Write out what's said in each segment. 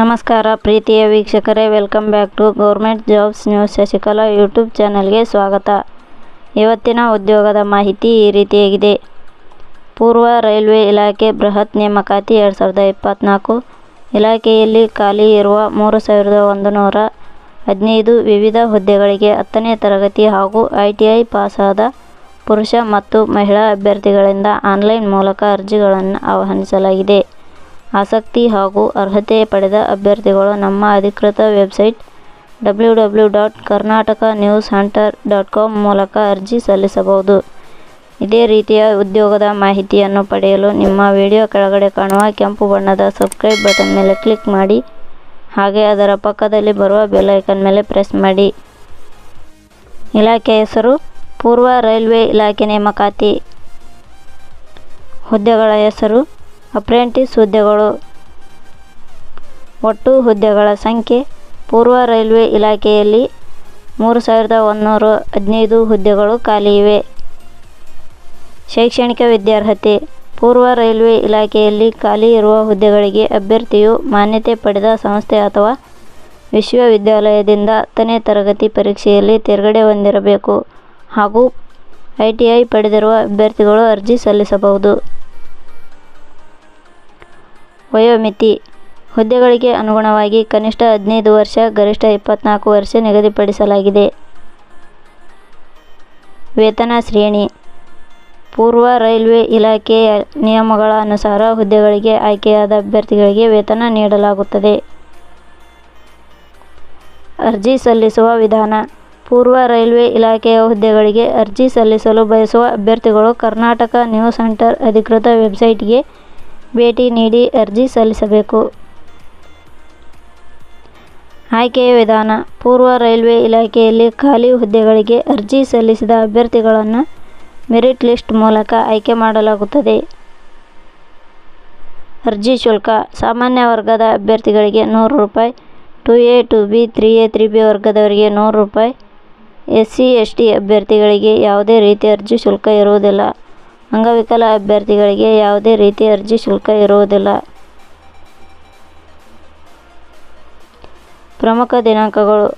ನಮಸ್ಕಾರ, ಪ್ರೀತಿಯ ವೀಕ್ಷಕರೇ. Welcome back to government jobs news Shashikala YouTube ಚಾನಲ್ಗೆ ಸ್ವಾಗತ. ಇವತ್ತಿನ ಉದ್ಯೋಗದ ಮಾಹಿತಿ ಈ ರೀತಿಯಾಗಿದೆ. ಪೂರ್ವ ರೈಲ್ವೆ ಇಲಾಖೆ ಬೃಹತ್ ನೇಮಕಾತಿ ಎರಡು ಸಾವಿರದ ಇಪ್ಪತ್ತ್ನಾಲ್ಕು ಇಲಾಖೆಯಲ್ಲಿ ಖಾಲಿ ಇರುವ ಮೂರು ಸಾವಿರದ ಒಂದು ನೂರ ಹದಿನೈದು ವಿವಿಧ ಹುದ್ದೆಗಳಿಗೆ ಹತ್ತನೇ ತರಗತಿ ಹಾಗೂ ಐ ಟಿ ಐ ಪಾಸಾದ ಪುರುಷ ಮತ್ತು ಮಹಿಳಾ ಅಭ್ಯರ್ಥಿಗಳಿಂದ ಆನ್ಲೈನ್ ಮೂಲಕ ಅರ್ಜಿಗಳನ್ನು ಆಹ್ವಾನಿಸಲಾಗಿದೆ. ಆಸಕ್ತಿ ಹಾಗೂ ಅರ್ಹತೆ ಪಡೆದ ಅಭ್ಯರ್ಥಿಗಳು ನಮ್ಮ ಅಧಿಕೃತ website W W dot Karnataka news hunter dot com ಮೂಲಕ ಅರ್ಜಿ ಸಲ್ಲಿಸಬಹುದು. ಇದೇ ರೀತಿಯ ಉದ್ಯೋಗದ ಮಾಹಿತಿಯನ್ನು ಪಡೆಯಲು ನಿಮ್ಮ ವಿಡಿಯೋ ಕೆಳಗಡೆ ಕಾಣುವ ಕೆಂಪು ಬಣ್ಣದ ಸಬ್ಸ್ಕ್ರೈಬ್ ಬಟನ್ ಮೇಲೆ ಕ್ಲಿಕ್ ಮಾಡಿ, ಹಾಗೆ ಅದರ ಪಕ್ಕದಲ್ಲಿ ಬರುವ ಬೆಲ್ ಐಕನ್ ಮೇಲೆ ಪ್ರೆಸ್ ಮಾಡಿ. ಇಲಾಖೆ ಹೆಸರು ಪೂರ್ವ ರೈಲ್ವೆ ಇಲಾಖೆ ನೇಮಕಾತಿ ಹುದ್ದೆಗಳ ಹೆಸರು, ಅಪ್ರೆಂಟಿಸ್ ಹುದ್ದೆಗಳು, ಒಟ್ಟು ಹುದ್ದೆಗಳ ಸಂಖ್ಯೆ, ಪೂರ್ವ ರೈಲ್ವೆ ಇಲಾಖೆಯಲ್ಲಿ ಮೂರು ಸಾವಿರದ ಒಂದುನೂರ ಹದಿನೈದು ಹುದ್ದೆಗಳು ಖಾಲಿ ಇವೆ. ಶೈಕ್ಷಣಿಕ ವಿದ್ಯಾರ್ಹತೆ, ಪೂರ್ವ ರೈಲ್ವೆ ಇಲಾಖೆಯಲ್ಲಿ ಖಾಲಿ ಇರುವ ಹುದ್ದೆಗಳಿಗೆ ಅಭ್ಯರ್ಥಿಯು ಮಾನ್ಯತೆ ಪಡೆದ ಸಂಸ್ಥೆ ಅಥವಾ ವಿಶ್ವವಿದ್ಯಾಲಯದಿಂದ ಹತ್ತನೇ ತರಗತಿ ಪರೀಕ್ಷೆಯಲ್ಲಿ ತೇರ್ಗಡೆ ಹೊಂದಿರಬೇಕು. ಹಾಗೂ ಐಟಿಐ ಪಡೆದಿರುವ ಅಭ್ಯರ್ಥಿಗಳು ಅರ್ಜಿ ಸಲ್ಲಿಸಬಹುದು. ವಯೋಮಿತಿ ಹುದ್ದೆಗಳಿಗೆ ಅನುಗುಣವಾಗಿ ಕನಿಷ್ಠ ಹದಿನೈದು ವರ್ಷ, ಗರಿಷ್ಠ ಇಪ್ಪತ್ತ್ನಾಲ್ಕು ವರ್ಷ ನಿಗದಿಪಡಿಸಲಾಗಿದೆ. ವೇತನ ಶ್ರೇಣಿ ಪೂರ್ವ ರೈಲ್ವೆ ಇಲಾಖೆಯ ನಿಯಮಗಳ ಅನುಸಾರ ಹುದ್ದೆಗಳಿಗೆ ಆಯ್ಕೆಯಾದ ಅಭ್ಯರ್ಥಿಗಳಿಗೆ ವೇತನ ನೀಡಲಾಗುತ್ತದೆ. ಅರ್ಜಿ ಸಲ್ಲಿಸುವ ವಿಧಾನ ಪೂರ್ವ ರೈಲ್ವೆ ಇಲಾಖೆಯ ಹುದ್ದೆಗಳಿಗೆ ಅರ್ಜಿ ಸಲ್ಲಿಸಲು ಬಯಸುವ ಅಭ್ಯರ್ಥಿಗಳು ಕರ್ನಾಟಕ ನ್ಯೂಸ್ ಸೆಂಟರ್ ಅಧಿಕೃತ ವೆಬ್ಸೈಟ್ಗೆ ಭೇಟಿ ನೀಡಿ ಅರ್ಜಿ ಸಲ್ಲಿಸಬೇಕು. ಆಯ್ಕೆಯ ವಿಧಾನ. ಪೂರ್ವ ರೈಲ್ವೆ ಇಲಾಖೆಯಲ್ಲಿ ಖಾಲಿ ಹುದ್ದೆಗಳಿಗೆ ಅರ್ಜಿ ಸಲ್ಲಿಸಿದ ಅಭ್ಯರ್ಥಿಗಳನ್ನು ಮೆರಿಟ್ ಲಿಸ್ಟ್ ಮೂಲಕ ಆಯ್ಕೆ ಮಾಡಲಾಗುತ್ತದೆ. ಅರ್ಜಿ ಶುಲ್ಕ. ಸಾಮಾನ್ಯ ವರ್ಗದ ಅಭ್ಯರ್ಥಿಗಳಿಗೆ ನೂರು ರೂಪಾಯಿ, two A two B, three A, three B ವರ್ಗದವರಿಗೆ ನೂರು ರೂಪಾಯಿ ಎಸ್ ಸಿ ಎಸ್ ಟಿ ಅಭ್ಯರ್ಥಿಗಳಿಗೆ ಯಾವುದೇ ರೀತಿ ಅರ್ಜಿ ಶುಲ್ಕ ಇರುವುದಿಲ್ಲ. ಅಂಗವಿಕಲ ಅಭ್ಯರ್ಥಿಗಳಿಗೆ ಯಾವುದೇ ರೀತಿ ಅರ್ಜಿ ಶುಲ್ಕ ಇರುವುದಿಲ್ಲ. ಪ್ರಮುಖ ದಿನಾಂಕಗಳು.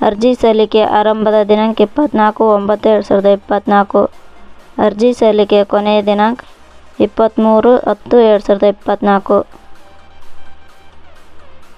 ಅರ್ಜಿ ಸಲ್ಲಿಕೆ ಆರಂಭದ ದಿನಾಂಕ ಇಪ್ಪತ್ತ್ನಾಲ್ಕು ಒಂಬತ್ತು ಎರಡು ಸಾವಿರದ ಇಪ್ಪತ್ತ್ನಾಲ್ಕು ಅರ್ಜಿ ಸಲ್ಲಿಕೆ ಕೊನೆಯ ದಿನಾಂಕ ಇಪ್ಪತ್ತ್ಮೂರು ಹತ್ತು ಎರಡು ಸಾವಿರದ ಇಪ್ಪತ್ತ್ನಾಲ್ಕು